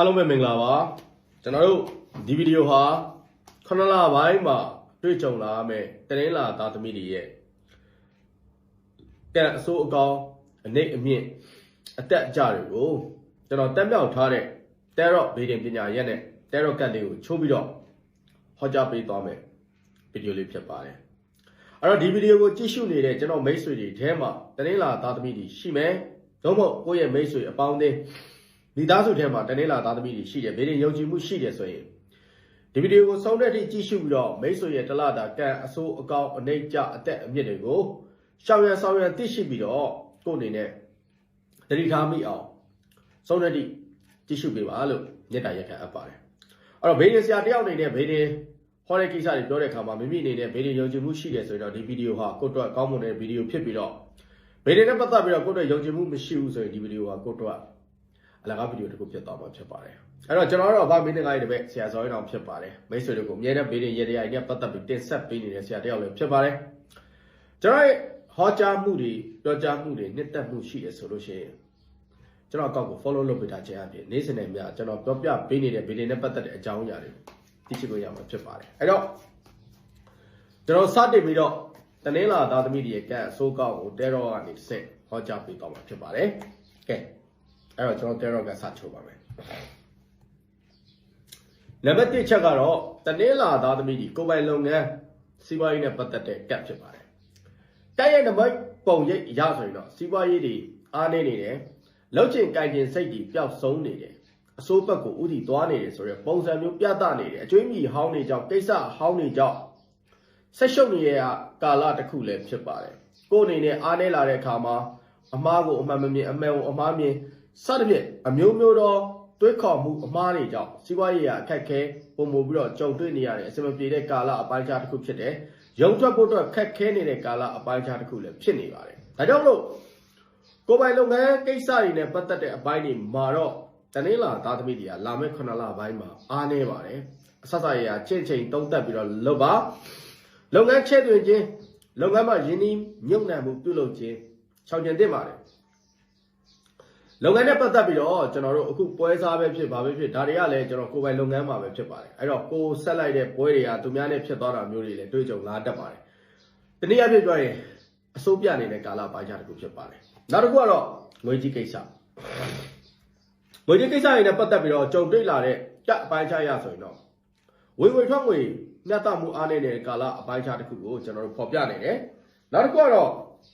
အားလုံးပဲမင်္ဂလာပါကျွန်တော်တို့ဒီဗီဒီယိုဟာခဏလပိုင်းမှာတွေ့ကြုံလာမယ့်တရင်လာသားသမီးတွေရဲ့တက်အစိုးအကောင်အနိတ်အမြင့်အတက်အကြတွေကိုကျွန်တော်တက်မြောက်ထားတဲ့တဲရော့ဗီဒီယိုပညာရက်နဲ့တဲရော့ကတ်လေးကိုချိုးပြီးတော့ဟောကြားပေးသွားမယ်ဗီဒီယိုလေးဖြစ်ပါတယ်အဲ့တော့ဒီဗီဒီယိုကိုကြည့်ရှုနေတဲ့ကျွန်တော်မိတ်ဆွေတွေထဲမှာတရင်လာသားသမီးတွေရှိမယ်သို့မဟုတ်ကိုယ့်ရဲ့မိတ်ဆွေအပေါင်းအသင်း မိသားစုထဲမှာတနေ့လာသားသမီးတွေရှိတယ်ဗေဒင်ယုံကြည်မှုရှိတယ်ဆိုရင်ဒီဗီဒီယိုကိုဆုံးတဲ့အထိကြည့်ရှုပြီးတော့မိတ်ဆွေရဲ့တလတာကံအဆိုးအကောင်းအနှိမ့်ကြအသက်အမြင့်တွေကိုရှောင်ရံဆောင်ရံသိရှိပြီးတော့ကိုယ့်အနေနဲ့တတိထားမိအောင်ဆုံးတဲ့အထိကြည့်ရှုပေးပါလို့မေတ္တာရက်ခံအပ်ပါတယ်အဲ့တော့ဗေဒင်ဆရာတယောက်အနေနဲ့ဗေဒင်ဟောတဲ့ကိစ္စတွေပြောတဲ့အခါမှာမိမိအနေနဲ့ဗေဒင်ယုံကြည်မှုရှိတယ်ဆိုရင်တော့ဒီဗီဒီယိုဟာကိုယ့်အတွက်ကောင်းမွန်တဲ့ဗီဒီယိုဖြစ်ပြီးတော့ဗေဒင်နဲ့ပတ်သက်ပြီးတော့ကိုယ့်အတွက်ယုံကြည်မှုမရှိဘူးဆိုရင်ဒီဗီဒီယိုဟာကိုယ့်အတွက် အလကားဗီဒီယိုတစ်ခုဖြစ်သွားမှာဖြစ်ပါတယ်အဲ့တော့ကျွန်တော်တို့ကဗာမင်းတကားရေးတပည့်ဆရာဇော်ရင်အောင်ဖြစ်ပါတယ်မိတ်ဆွေတို့ကိုအမြဲတမ်းဗီဒီယိုရေတရားနဲ့ပတ်သက်ပြီးတင်ဆက်ပေးနေတဲ့ဆရာတယောက်လည်းဖြစ်ပါတယ်ကျွန်တော်ရဲ့ဟောကြားမှုတွေပြောကြားမှုတွေနှစ်သက်မှုရှိတယ်ဆိုလို့ရှိရင်ကျွန်တော်အကောက်ကို follow လုပ်ပေးတာခြင်းအပြင်နေ့စဉ်နဲ့များကျွန်တော်ပြောပြပေးနေတဲ့ဗီဒီယိုနဲ့ပတ်သက်တဲ့အကြောင်းအရာတွေသိရှိလို့ရမှာဖြစ်ပါတယ်အဲ့တော့ကျွန်တော်စတင်ပြီးတော့တနင်္လာသားသမီးတွေရဲ့ကံအစိုးကောက်ကိုတဲရောကနေစင့်ဟောကြားပေးတော့မှာဖြစ်ပါတယ်ကဲ အဲ့တော့ကျွန်တော်တဲရော့ကစချိုးပါမယ်နံပါတ်1ချက်ကတော့တနင်္လာသားသမီးဒီကိုယ်ပိုင်လုပ်ငန်းစီးပွားရေးနဲ့ပတ်သက်တဲ့ကတ်ဖြစ်ပါတယ်တက်ရဲ့နံပါတ်ပုံရိပ်ရဆိုရင်တော့စီးပွားရေးတွေအားနေနေတယ်လောက်ချင်ကြိုင်ချင်စိတ်တွေပျောက်ဆုံးနေတယ်အစိုးဘက်ကိုဥတီသွားနေတယ်ဆိုတော့ပုံစံမျိုးပြသနေတယ်အကျွေးမြီဟောင်းနေကြောင်းကိစ္စဟောင်းနေကြောင်းဆက်ရှုပ်နေရကာလတစ်ခုလည်းဖြစ်ပါတယ်ကိုယ်အနေနဲ့အားနေလာတဲ့အခါမှာအမားကိုအမှန်မမြင်အမှန်ကိုအမှားမြင် စသဖြင့်အမျိုးမျိုးသောတွေးခေါ်မှုအမှားတွေကြောင့်စီးပွားရေးရအခက်ခဲပုံမူပြီးတော့ကြုံတွေ့နေရတဲ့အစမပြေတဲ့ကာလအပိုင်းခြားတစ်ခုဖြစ်တယ်။ရုံထွက်ဖို့အတွက်ခက်ခဲနေတဲ့ကာလအပိုင်းခြားတစ်ခုလည်းဖြစ်နေပါတယ်။ဒါကြောင့်မလို့ကိုယ်ပိုင်လုပ်ငန်းကိစ္စတွေနဲ့ပတ်သက်တဲ့အပိုင်းတွေမှာတော့တနင်္လာသားသမီးတွေကလာမယ့်9လပိုင်းမှာအားနေပါတယ်။အဆက်ဆက်ရချင့်ချိန်တုံးတက်ပြီးတော့လုပ်ပါလုပ်ငန်းချဲ့သွင်းခြင်းလုပ်ငန်းမှာယင်းနှမြုပ်နှံမှုပြုလုပ်ခြင်းချောင်ကျင်သင့်ပါတယ် လုပ်ငန်းနဲ့ပတ်သက်ပြီးတော့ကျွန်တော်တို့အခုပွဲစားပဲဖြစ်ပါပဲဖြစ်ဒါတွေကလည်းကျွန်တော်ကိုယ်ပိုင်လုပ်ငန်းမှာပဲဖြစ်ပါတယ်အဲ့တော့ကိုဆက်လိုက်တဲ့ပွဲတွေကသူများနဲ့ဖြစ်သွားတာမျိုးတွေလည်းတွေ့ကြုံလာတတ်ပါတယ်တနည်းအားဖြင့်ပြောရင်အစိုးပြနေတဲ့ကာလပိုင်းခြားတစ်ခုဖြစ်ပါတယ်နောက်တစ်ခုကတော့ငွေကြီးကိစ္စငွေကြီးကိစ္စတွေနဲ့ပတ်သက်ပြီးတော့ကြုံတွေ့လာတဲ့တက်အပိုင်းခြားရဆိုရင်တော့ဝေဝေထွက်ငွေမျှတမှုအားနေတဲ့ကာလအပိုင်းခြားတစ်ခုကိုကျွန်တော်တို့ဖော်ပြနေတယ်နောက်တစ်ခုကတော့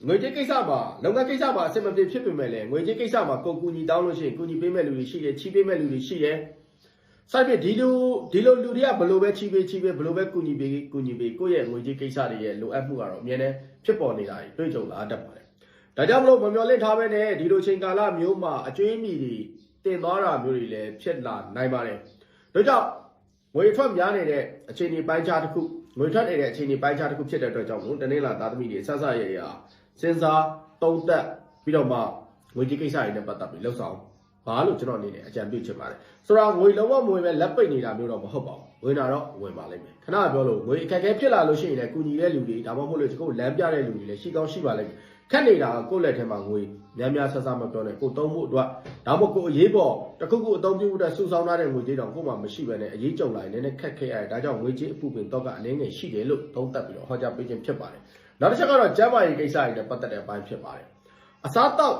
ငွေကြေးကိစ္စမှာလုပ်ငန်းကိစ္စမှာအဆင်မပြေဖြစ်ပေမဲ့လည်းငွေကြေးကိစ္စမှာကိုယ်ကူညီတောင်းလို့ရှိရင်ကူညီပေးမဲ့လူတွေရှိတယ်ချီးပေးမဲ့လူတွေရှိတယ်။စိုက်ပြဒီလိုဒီလိုလူတွေကဘယ်လိုပဲချီးပေးချီးပေးဘယ်လိုပဲကူညီပေးကူညီပေးကိုယ့်ရဲ့ငွေကြေးကိစ္စတွေရဲ့လိုအပ်မှုကတော့အမြဲတမ်းဖြစ်ပေါ်နေတာတွေ့ကြုံလာတတ်ပါတယ်။ဒါကြောင့်မလို့မမျော်လင့်ထားပဲနဲ့ဒီလိုချိန်ကာလမျိုးမှာအကျွေးမြီတွေတင်သွားတာမျိုးတွေလည်းဖြစ်လာနိုင်ပါတယ်။ဒါကြောင့်ငွေထွက်များနေတဲ့အခြေအနေပိုင်းခြားတစ်ခု ငွေထွက်နေတဲ့အခြေအနေပိုင်းခြားတစ်ခုဖြစ်တဲ့အတွက်ကြောင့်မို့တနေ့လာသားသမီးတွေဆက်ဆက်ရရစဉ်းစားတုံးတက်ပြီးတော့မှငွေကြေးကိစ္စတွေနဲ့ပတ်သက်ပြီးလှုပ်ဆောင်ဘာလို့ကျွန်တော်အနေနဲ့အကြံပြုချင်ပါတယ်ဆိုတော့ငွေလုံးဝမဝင်ပဲလက်ပိတ်နေတာမျိုးတော့မဟုတ်ပါဘူးဝင်တာတော့ဝင်ပါလိမ့်မယ်ခဏပြောလို့ငွေအခက်အခဲဖြစ်လာလို့ရှိရင်လည်းကုညီတဲ့လူတွေဒါမှမဟုတ်လို့ဒီကိုလမ်းပြတဲ့လူတွေလည်းရှိကောင်းရှိပါလိမ့်မယ် ခက်နေတာကိုယ့်လက်ထဲမှာငွေများများဆဆမပြောနဲ့ကိုသုံးဖို့အတွက်ဒါမှမဟုတ်ကိုအရေးပေါ်တစ်ခုခုအသုံးပြုဖို့အတွက်စုဆောင်းထားတဲ့ငွေကြေးတောင်ကို့မှာမရှိဘဲနဲ့အရေးကြုံလာရင်လည်းခက်ခဲရတယ်ဒါကြောင့်ငွေကြေးအပူပင်တော့ကအနည်းငယ်ရှိတယ်လို့သုံးသပ်ပြီးတော့ဟောကြားပေးခြင်းဖြစ်ပါတယ်နောက်တစ်ချက်ကတော့ကျန်းမာရေးကိစ္စတွေနဲ့ပတ်သက်တဲ့အပိုင်းဖြစ်ပါတယ်အစားတောက်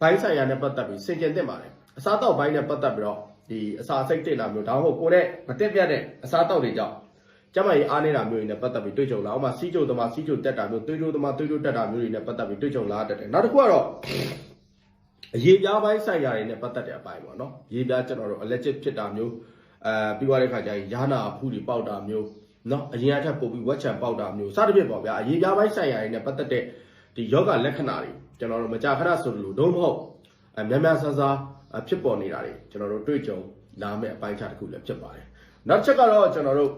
ဘိုင်းဆိုင်ရာနဲ့ပတ်သက်ပြီးစင်ကြင်သင့်ပါတယ်အစားတောက်ဘိုင်းနဲ့ပတ်သက်ပြီးတော့ဒီအစာစိတ်တက်လာမျိုးဒါမှမဟုတ်ကိုယ်နဲ့မတက်ပြတ်တဲ့အစားတောက်တွေကြောင့် ကျမကြီးအားနေတာမျိုးတွေနဲ့ပတ်သက်ပြီးတွေ့ကြုံလာအောင်မှာစီးကြိုသမားစီးကြိုတက်တာမျိုးသွေးကြိုသမားသွေးကြိုတက်တာမျိုးတွေနဲ့ပတ်သက်ပြီးတွေ့ကြုံလာတတ်တယ်နောက်တစ်ခုကတော့အရေးပြားပိုင်းဆိုင်ရာတွေနဲ့ပတ်သက်တဲ့အပိုင်းပေါ့နော်ရေးပြားကျွန်တော်တို့ allergic ဖြစ်တာမျိုးအဲပြီးသွားတဲ့ခါကျရင်ယာနာဖူးတွေပေါက်တာမျိုးနော်အရင်အထက်ပို့ပြီးဝက်ချံပေါက်တာမျိုးစသဖြင့်ပေါ့ဗျာအရေးပြားပိုင်းဆိုင်ရာတွေနဲ့ပတ်သက်တဲ့ဒီယောဂလက္ခဏာတွေကျွန်တော်တို့မကြာခဏဆိုလို့ဒုံမဟုတ်အများများဆန်းဆန်းဖြစ်ပေါ်နေတာတွေကျွန်တော်တို့တွေ့ကြုံလာမယ့်အပိုင်းခြားတစ်ခုလည်းဖြစ်ပါတယ်နောက်ချက်ကတော့ကျွန်တော်တို့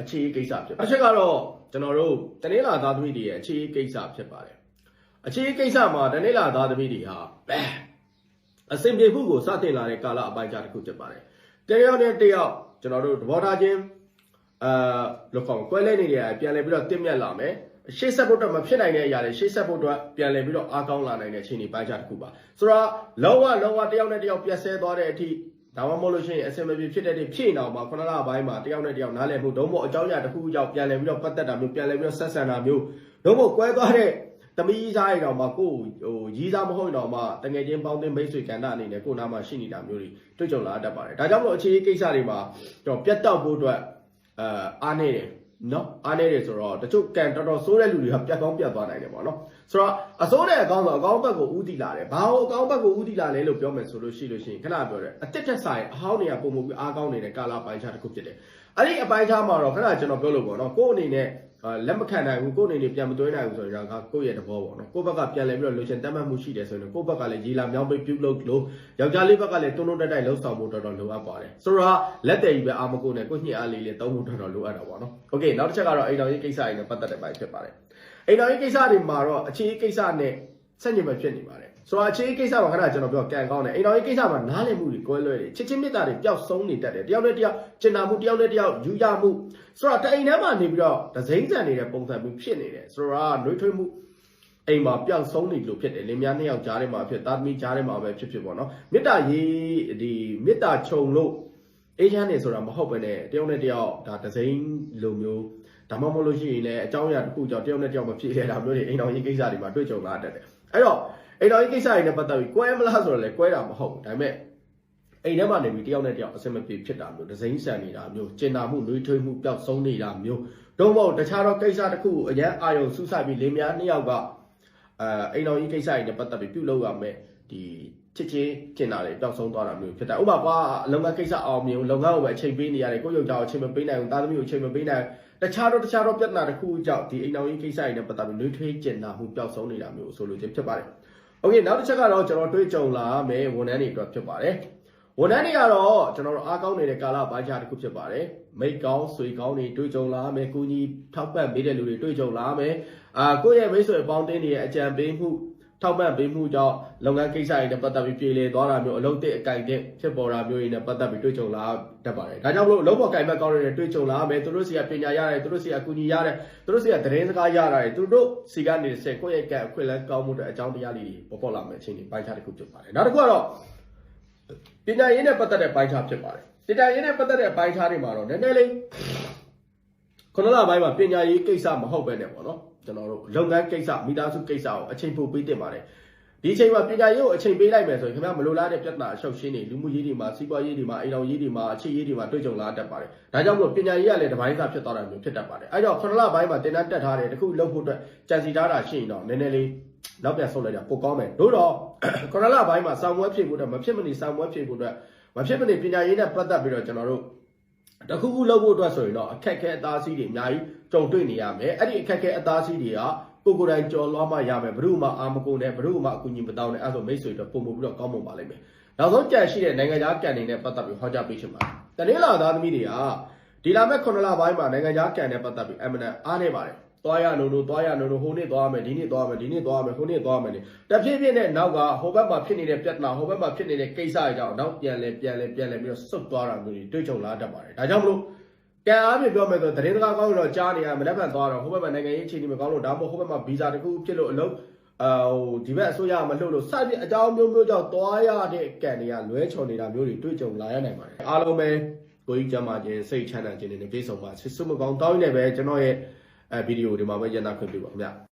အခြေအကိစ္စဖြစ်အချက်ကတော့ကျွန်တော်တို့တနင်္လာသားသမီးတွေရဲ့အခြေအကိစ္စဖြစ်ပါတယ်အခြေအကိစ္စမှာတနင်္လာသားသမီးတွေဟာအစင်ပြေမှုကိုစတင်လာတဲ့ကာလအပိုင်းခြားတစ်ခုဖြစ်ပါတယ်တယောက်နဲ့တယောက်ကျွန်တော်တို့သဘောထားချင်းအာလောက်ကောင်ကွဲလဲနေတယ်ပြန်လဲပြီးတော့တင့်မြတ်လာမယ်ရှေ့ဆက်ဖို့တော့မဖြစ်နိုင်တဲ့အရာတွေရှေ့ဆက်ဖို့တော့ပြန်လဲပြီးတော့အားကောင်းလာနိုင်တဲ့အခြေအနေပိုင်းခြားတစ်ခုပါဆိုတော့လောကလောကတယောက်နဲ့တယောက်ပြက်ဆဲသွားတဲ့အထိ ဒါမှမဟုတ်လို့ရှိရင်အစင်မပြေဖြစ်တဲ့တွေဖြစ်နေအောင်မှာခုနလပိုင်းမှာတယောက်နဲ့တယောက်နားလည်မှုဒုံမို့အကြောင်းအရာတစ်ခုခုကြောင့်ပြန်လည်ပြီးတော့ပတ်သက်တာမျိုးပြန်လည်ပြီးတော့ဆက်ဆံတာမျိုးဒုံမို့ကွဲသွားတဲ့သမီးကြီးစားရတော့မှကိုယ်ဟိုရီးစားမဟုတ်တော့မှတငယ်ချင်းပေါင်းတင်မိတ်ဆွေကန္တာအနေနဲ့ကိုယ်နာမှာရှိနေတာမျိုးတွေတွေ့ကြုံလာတတ်ပါတယ်ဒါကြောင့်မလို့အခြေအကိစ္စတွေမှာတော့ပြတ်တောက်ဖို့အတွက်အာအားနေတယ်နော်အားနေတယ်ဆိုတော့တချို့ကန်တော်တော်ဆိုးတဲ့လူတွေကပြတ်ကောင်းပြတ်သွားနိုင်တယ်ပေါ့နော်ဆိုတော့အစိုးတဲ့အကောင်းဆိုအကောင်းဘက်ကိုဥတီလာတယ်ဘာလို့အကောင်းဘက်ကိုဥတီလာလဲလို့ပြောမယ်ဆိုလို့ရှိလို့ရှိရင်ခဏပြောတယ်အတက်တက်ဆိုင်အဟောင်းတွေကပုံမှုပြီးအားကောင်းနေတဲ့ကာလာပိုင်းခြားတစ်ခုဖြစ်တယ်အဲ့ဒီအပိုင်းခြားမှာတော့ခဏကျွန်တော်ပြောလို့ပေါ့နော်ကိုယ့်အနေနဲ့လက်မခံနိုင်ဘူးကိုယ့်အနေနဲ့ပြန်မသွင်းနိုင်ဘူးဆိုရင်တော့ကိုယ့်ရဲ့သဘောပေါ့နော်ကိုယ့်ဘက်ကပြန်လဲပြီးတော့လိုချင်တတ်မှတ်မှုရှိတယ်ဆိုရင်ကိုယ့်ဘက်ကလည်းရေလာမြောင်းပိတ်ပြုတ်လို့လို့ယောက်ျားလေးဘက်ကလည်းတွန်းတွန်းတက်တက်လှုပ်ဆောင်ဖို့တော်တော်လိုအပ်ပါတယ်ဆိုတော့လက်တယ်ကြီးပဲအာမကိုနဲ့ကိုညှိအားလေးလေးသုံးဖို့တော်တော်လိုအပ်တာပေါ့နော်โอเคနောက်တစ်ချက်ကတော့အိမ်တော်ရေးကိစ္စတွေနဲ့ပတ်သက်တဲ့ပိုင်းဖြစ်ပါတယ် အိမ်တော်ရေးကိစ္စတွေမှာတော့အခြေကိစ္စနဲ့ဆက်ညစ်ပဲဖြစ်နေပါတယ်ဆိုတော့အခြေကိစ္စမှာခဏကျွန်တော်ပြောကန်ကောင်းတယ်အိမ်တော်ရေးကိစ္စမှာနားလည်မှုတွေကွဲလွဲတယ်ချစ်ချင်းမြတ်တာတွေပျောက်ဆုံးနေတတ်တယ်တယောက်နဲ့တယောက်ကျင်နာမှုတယောက်နဲ့တယောက်ယူရမှုဆိုတော့တအိမ်ထဲမှာနေပြီးတော့ဒဇိမ့်ဆန်နေတဲ့ပုံစံမျိုးဖြစ်နေတယ်ဆိုတော့နှွေးထွေးမှုအိမ်မှာပျောက်ဆုံးနေလို့ဖြစ်တယ်လင်မယားနှစ်ယောက်ကြားထဲမှာဖြစ်သားသမီးကြားထဲမှာပဲဖြစ်ဖြစ်ပေါ့နော်မေတ္တာရေးဒီမေတ္တာခြုံလို့အေးချမ်းနေဆိုတာမဟုတ်ပဲနဲ့တယောက်နဲ့တယောက်ဒါဒဇိမ့်လိုမျိုး ဒါမှမဟုတ်လို့ရှိရင်လည်းအကြောင်းအရာတစ်ခုကြောင့်တယောက်နဲ့တယောက်မဖြစ်ရတာမျိုးတွေအိမ်တော်ရေးကိစ္စတွေမှာတွေ့ကြုံလာတတ်တယ်အဲ့တော့အိမ်တော်ရေးကိစ္စတွေနဲ့ပတ်သက်ပြီးကွဲမလားဆိုတော့လည်းကွဲတာမဟုတ်ဘူးဒါပေမဲ့အိမ်ထဲမှာနေပြီးတယောက်နဲ့တယောက်အဆင်မပြေဖြစ်တာမျိုးဒဇိမ့်ဆန်နေတာမျိုးကျင်နာမှုနှွေးထွေးမှုပျောက်ဆုံးနေတာမျိုးတော့မဟုတ်တခြားတော့ကိစ္စတစ်ခုကိုအရန်အာယုံစူးစိုက်ပြီးလင်မယားနှစ်ယောက်ကအဲအိမ်တော်ရေးကိစ္စတွေနဲ့ပတ်သက်ပြီးပြုလုပ်ရမယ်ဒီချစ်ချင်းကျင်တာတွေပျောက်ဆုံးသွားတာမျိုးဖြစ်တယ်ဥပမာကွာအလုပ်ငန်းကိစ္စအောင်မြင်လုပ်ငန်းကိုပဲအချိန်ပေးနေရတယ်ကိုယ့်ယောက်ျားကိုအချိန်မပေးနိုင်ဘူးသားသမီးကိုအချိန်မပေးနိုင်ဘူး တခြားတော့တခြားတော့ပြဿနာတစ်ခုကြောင့်ဒီအိမ်တော်ကြီးကိစ္စတွေနဲ့ပတ်သက်ပြီးလွှဲထွေးကျင်နာမှုပျောက်ဆုံးနေတာမျိုးဆိုလိုခြင်းဖြစ်ပါတယ်။ Okay နောက်တစ်ချက်ကတော့ကျွန်တော်တွေ့ကြုံလာမယ်ဝန်ထမ်းတွေအတွက်ဖြစ်ပါတယ်။ဝန်ထမ်းတွေကတော့ကျွန်တော်တို့အားကောင်းနေတဲ့ကာလပိုင်းခြားတစ်ခုဖြစ်ပါတယ်။မိကောင်းဆွေကောင်းတွေတွေ့ကြုံလာမယ်၊ကိုကြီးထောက်ပံ့ပေးတဲ့လူတွေတွေ့ကြုံလာမယ်။အာကိုယ့်ရဲ့မိတ်ဆွေပေါင်းတင်းတွေရဲ့အကြံပေးမှု ထောက်ပံ့ပေးမှုကြောင့်လုပ်ငန်းကိစ္စတွေနဲ့ပတ်သက်ပြီးပြည်လည်သွားတာမျိုးအလုပ်တဲ့အကြိုက်တဲ့ဖြစ်ပေါ်တာမျိုးတွေနဲ့ပတ်သက်ပြီးတွေးကြုံလာတတ်ပါတယ်ဒါကြောင့်မလို့အလုပ်ပေါ်ကြိုင်ဘက်ကောင်းတွေနဲ့တွေးကြုံလာမယ်သူတို့စီကပညာရတယ်သူတို့စီကအကူအညီရတယ်သူတို့စီကသတင်းစကားရတာတွေသူတို့စီကနေဆက်ကိုယ့်ရဲ့ကံအခွင့်အလမ်းကောင်းမှုတွေအကြောင်းတရားလေးတွေပေါ်ပေါ်လာမယ်အချိန်တွေပိုင်းခြားတစ်ခုဖြစ်ပါတယ်နောက်တစ်ခုကတော့ပညာရေးနဲ့ပတ်သက်တဲ့ပိုင်းခြားဖြစ်ပါတယ်ပညာရေးနဲ့ပတ်သက်တဲ့ပိုင်းခြားတွေမှာတော့နည်းနည်းလေးခုနလပိုင်းမှာပညာရေးကိစ္စမဟုတ်ပဲနဲ့ပေါ့နော် ကျွန်တော်တို့လုပ်ငန်းကိစ္စမိသားစုကိစ္စကိုအချိန်ပိုပေးတင်ပါတယ်ဒီအချိန်မှာပညာရေးကိုအချိန်ပေးလိုက်မယ်ဆိုရင်ခင်ဗျာမလိုလားတဲ့ပြဿနာအရှုပ်ရှင်းတွေလူမှုရေးတွေမှာစီးပွားရေးတွေမှာအိမ်တော်ရေးတွေမှာအခြေရေးတွေမှာတွေ့ကြုံလာတတ်ပါတယ်ဒါကြောင့်မို့ပညာရေးကလည်းတစ်ပိုင်းသားဖြစ်သွားတာမျိုးဖြစ်တတ်ပါတယ်အဲကြောင့်ခုနလပိုင်းမှာတင်တန်းတက်ထားတယ်တခုလုပ်ဖို့အတွက်ကြံစီထားတာရှိရင်တော့နည်းနည်းလေးနောက်ပြန်ဆုတ်လိုက်တာပိုကောင်းမယ်တို့တော့ခုနလပိုင်းမှာစောင့်မွဲဖြည့်ဖို့အတွက်မဖြစ်မနေစောင့်မွဲဖြည့်ဖို့အတွက်မဖြစ်မနေပညာရေးနဲ့ပတ်သက်ပြီးတော့ကျွန်တော်တို့ တခုခုလုပ်ဖို့အတွက်ဆိုရင်တော့အခက်ခဲအသားစီးတွေအများကြီးကြုံတွေ့နေရမယ်အဲ့ဒီအခက်ခဲအသားစီးတွေကကိုကိုယ်တိုင်ကြော်လွှားမှရမယ်ဘ누구မှအာမကုန်နဲ့ဘ누구မှအကူအညီမတောင်းနဲ့အဲ့ဆိုမိတ်ဆွေတို့ပုံမှုပြီးတော့ကောင်းမွန်ပါလိမ့်မယ်နောက်ဆုံးကြံရှိတဲ့နိုင်ငံခြားကန်တွေနဲ့ပတ်သက်ပြီးဟောကြားပေးချင်ပါတယ်တနင်္လာသားသမီးတွေကဒီလာမဲ့9လပိုင်းမှာနိုင်ငံခြားကန်နဲ့ပတ်သက်ပြီးအမနအားနေပါတယ် သွားရလို့လို့သွားရလို့လို့ဟိုနေ့သွားမယ်ဒီနေ့သွားမယ်ဒီနေ့သွားမယ်ဟိုနေ့သွားမယ်လေတဖြည်းဖြည်းနဲ့နောက်ကဟိုဘက်မှာဖြစ်နေတဲ့ပြဿနာဟိုဘက်မှာဖြစ်နေတဲ့ကိစ္စတွေကြောင့်နောက်ပြန်လဲပြန်လဲပြန်လဲပြီးတော့ဆုတ်သွားတာမျိုးတွေတွေ့ကြုံလာတတ်ပါတယ်ဒါကြောင့်မလို့ကံအားဖြင့်ပြောမယ်ဆိုသတင်းစကားကောင်းတော့ကြားနေရမလက်ဖန်သွားတော့ဟိုဘက်မှာနိုင်ငံရေးအခြေအနေမကောင်းလို့ဒါမှမဟုတ်ဟိုဘက်မှာဗီဇာတခုဖြစ်လို့အလုပ်အာဟိုဒီဘက်အစိုးရမလှုပ်လို့စသဖြင့်အကြောင်းမျိုးမျိုးကြောင့်သွားရတဲ့ကံတွေကလွဲချော်နေတာမျိုးတွေတွေ့ကြုံလာရနိုင်ပါတယ်အားလုံးပဲကိုကြီးကျမ်းမာခြင်းစိတ်ချမ်းသာခြင်းတွေနဲ့ပြည့်စုံပါဆွေးမကောင်းတောင်းနေပဲကျွန်တော်ရဲ့ အဲဗီဒီယိုဒီမှာပဲရန်နာခွင့်ပြုပါခင်ဗျ